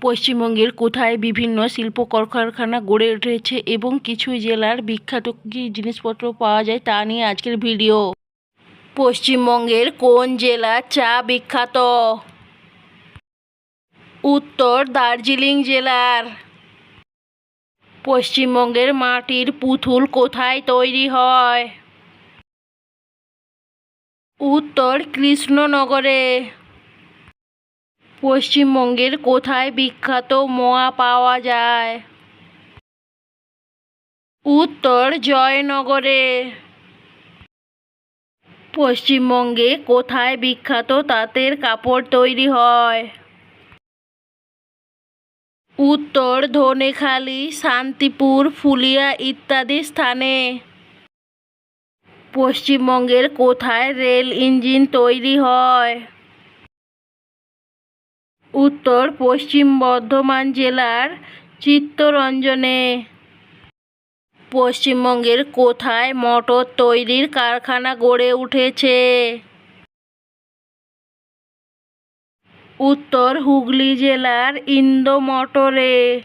পশ্চিমবঙ্গের কোথায় বিভিন্ন শিল্প কলকারখানা গড়ে উঠেছে এবং কিছু জেলার বিখ্যাত কী জিনিসপত্র পাওয়া যায় তা নিয়ে আজকের ভিডিও। পশ্চিমবঙ্গের কোন জেলা চা বিখ্যাত? উত্তর দার্জিলিং জেলার। পশ্চিমবঙ্গের মাটির পুতুল কোথায় তৈরি হয়? উত্তর কৃষ্ণনগরে। পশ্চিমবঙ্গের কোথায় বিখ্যাত মোয়া পাওয়া যায়? উত্তর জয়নগরে। পশ্চিমবঙ্গে কোথায় বিখ্যাত তাঁতের কাপড় তৈরি হয়? উত্তর ধনেখালি, শান্তিপুর, ফুলিয়া ইত্যাদি স্থানে। পশ্চিমবঙ্গের কোথায় রেল ইঞ্জিন তৈরি হয়? উত্তর পশ্চিম বর্ধমান জেলার চিত্তরঞ্জনে। পশ্চিমবঙ্গের কোথায় মটর তৈরির কারখানা গড়ে উঠেছে? উত্তর হুগলি জেলার ইন্দো মটরে।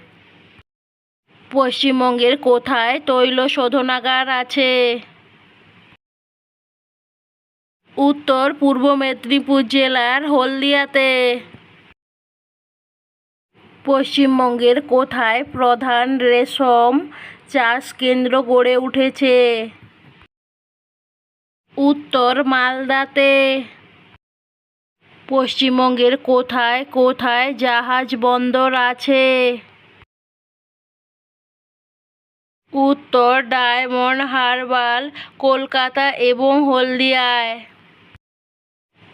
পশ্চিমবঙ্গের কোথায় তৈল শোধনাগার আছে? উত্তর পূর্ব মেদিনীপুর জেলার হলদিয়াতে। পশ্চিমবঙ্গের কোথায় প্রধান রেশম চাষ কেন্দ্র গড়ে উঠেছে? উত্তর মালদাতে। পশ্চিমবঙ্গের কোথায় কোথায় জাহাজ বন্দর আছে? উত্তর ডায়মন্ড হারবার কলকাতা এবং হলদিয়ায়।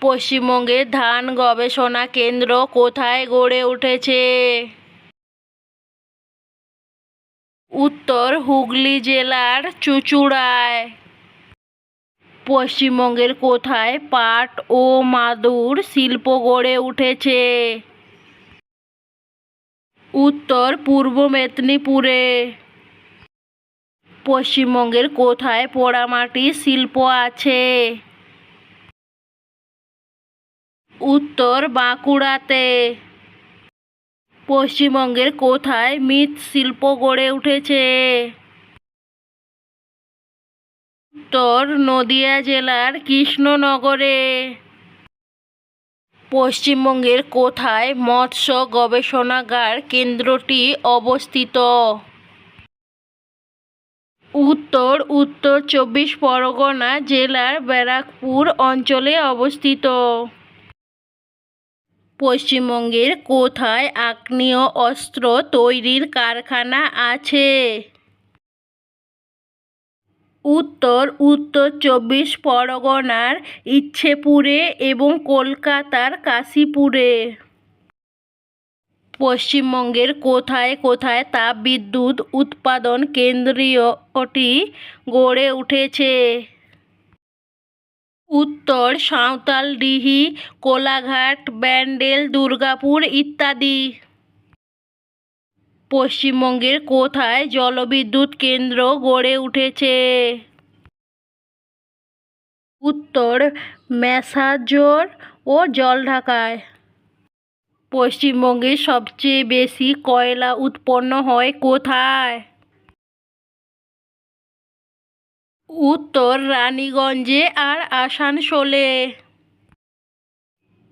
পশ্চিমবঙ্গের ধান গবেষণা কেন্দ্র কোথায় গড়ে উঠেছে? উত্তর হুগলি জেলার চুঁচুড়ায়। পশ্চিমবঙ্গের কোথায় পাট ও মাদুর শিল্প গড়ে উঠেছে? উত্তর পূর্ব মেদিনীপুরে। পশ্চিমবঙ্গের কোথায় পোড়ামাটির শিল্প আছে? উত্তর বাঁকুড়াতে। পশ্চিমবঙ্গের কোথায় মৃৎশিল্প গড়ে উঠেছে? উত্তর নদিয়া জেলার কৃষ্ণনগরে। পশ্চিমবঙ্গের কোথায় মৎস্য গবেষণাগার কেন্দ্রটি অবস্থিত? উত্তর উত্তর চব্বিশ পরগনা জেলার ব্যারাকপুর অঞ্চলে অবস্থিত। পশ্চিমবঙ্গের কোথায় আগ্নেয় অস্ত্র তৈরির কারখানা আছে? উত্তর উত্তর চব্বিশ পরগনার ইচ্ছেপুরে এবং কলকাতার কাশীপুরে। পশ্চিমবঙ্গের কোথায় কোথায় তাপবিদ্যুৎ উৎপাদন কেন্দ্রীয়টি গড়ে উঠেছে? উত্তর সাঁওতালডিহি কোলাঘাট, ব্যান্ডেল, দুর্গাপুর ইত্যাদি। পশ্চিমবঙ্গের কোথায় জলবিদ্যুৎ কেন্দ্র গড়ে উঠেছে? উত্তর ম্যাসাজোর ও জলঢাকায়। পশ্চিমবঙ্গে সবচেয়ে বেশি কয়লা উৎপন্ন হয় কোথায়? উত্তর রানীগঞ্জে আর আসানসোলে।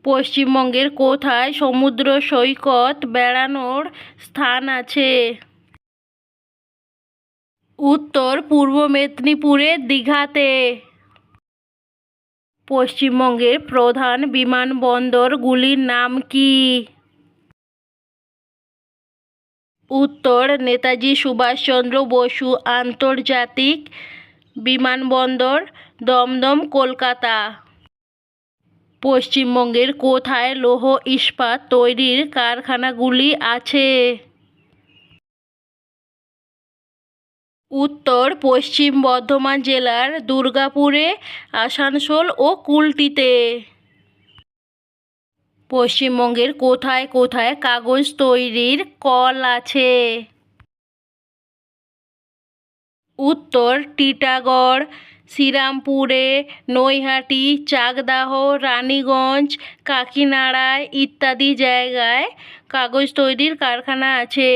পশ্চিমবঙ্গের কোথায় সমুদ্র সৈকত বেড়ানোর স্থান আছে? উত্তর পূর্ব মেদিনীপুরের দীঘাতে। পশ্চিমবঙ্গের প্রধান বিমানবন্দরগুলির নাম কি? উত্তর, নেতাজি সুভাষচন্দ্র বসু আন্তর্জাতিক বিমানবন্দর, দমদম, কলকাতা। পশ্চিমবঙ্গের কোথায় লৌহ ইস্পাত তৈরির কারখানাগুলি আছে? উত্তর, পশ্চিম বর্ধমান জেলার দুর্গাপুরে, আসানসোল ও কুলটিতে। পশ্চিমবঙ্গের কোথায় কোথায় কাগজ তৈরির কল আছে? উত্তর টিটাগড়, শ্রীরামপুরে, নৈহাটি, চাকদাহ, রানীগঞ্জ কাকিনাড়ায় ইত্যাদি জায়গায় কাগজ তৈরির কারখানা আছে।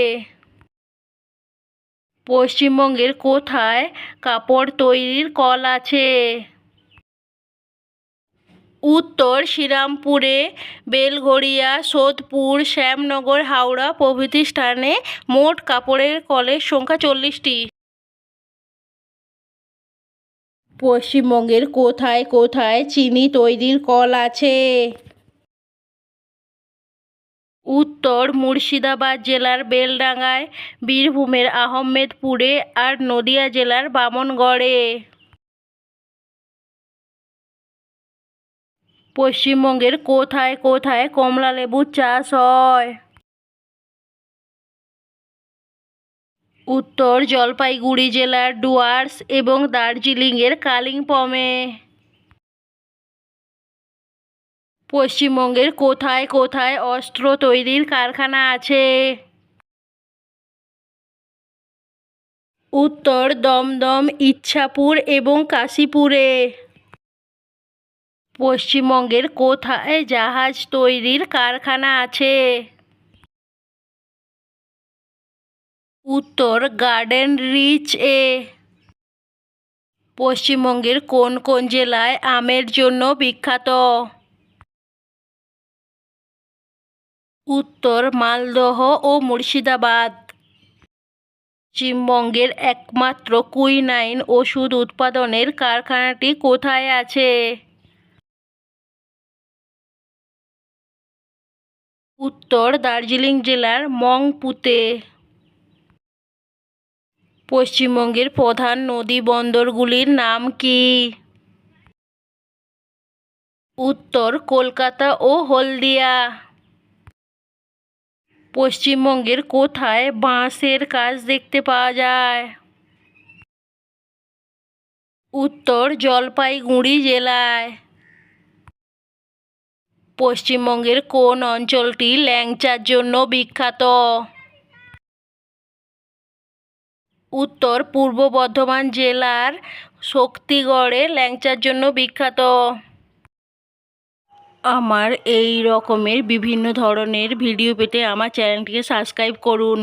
পশ্চিমবঙ্গের কোথায় কাপড় তৈরির কল আছে? উত্তর শ্রীরামপুরে, বেলঘড়িয়া, সোদপুর, শ্যামনগর, হাওড়া প্রভৃতি স্থানে মোট কাপড়ের কলের সংখ্যা চল্লিশটি। পশ্চিমবঙ্গের কোথায় কোথায় চিনি তৈরির কল আছে? উত্তর মুর্শিদাবাদ জেলার বেলডাঙ্গায়, বীরভূমের আহমেদপুরে আর নদিয়া জেলার বামনগড়ে। পশ্চিমবঙ্গের কোথায় কোথায় কমলা লেবুর চাষ হয়? উত্তর জলপাইগুড়ি জেলার ডুয়ার্স এবং দার্জিলিংয়ের কালিম্পমে। পশ্চিমবঙ্গের কোথায় কোথায় অস্ত্র তৈরির কারখানা আছে? উত্তর দমদম, ইচ্ছাপুর এবং কাশীপুরে। পশ্চিমবঙ্গের কোথায় জাহাজ তৈরির কারখানা আছে? উত্তর গার্ডেন রিচ এ। পশ্চিমবঙ্গের কোন কোন জেলায় আমের জন্য বিখ্যাত? উত্তর মালদহ ও মুর্শিদাবাদ। পশ্চিমবঙ্গের একমাত্র কুইনাইন ওষুধ উৎপাদনের কারখানাটি কোথায় আছে? উত্তর দার্জিলিং জেলার মংপুতে। পশ্চিমবঙ্গের প্রধান নদী বন্দরগুলির নাম কি? উত্তর কলকাতা ও হলদিয়া। পশ্চিমবঙ্গের কোথায় বাঁশের কাজ দেখতে পাওয়া যায়? উত্তর জলপাইগুড়ি জেলায়। পশ্চিমবঙ্গের কোন অঞ্চলটি ল্যাংচার জন্য বিখ্যাত? উত্তর পূর্ব বর্ধমান জেলার শক্তিগড়ে ল্যাংচার জন্য বিখ্যাত। আমার এই রকমের বিভিন্ন ধরনের ভিডিও পেতে আমার চ্যানেলটিকে সাবস্ক্রাইব করুন।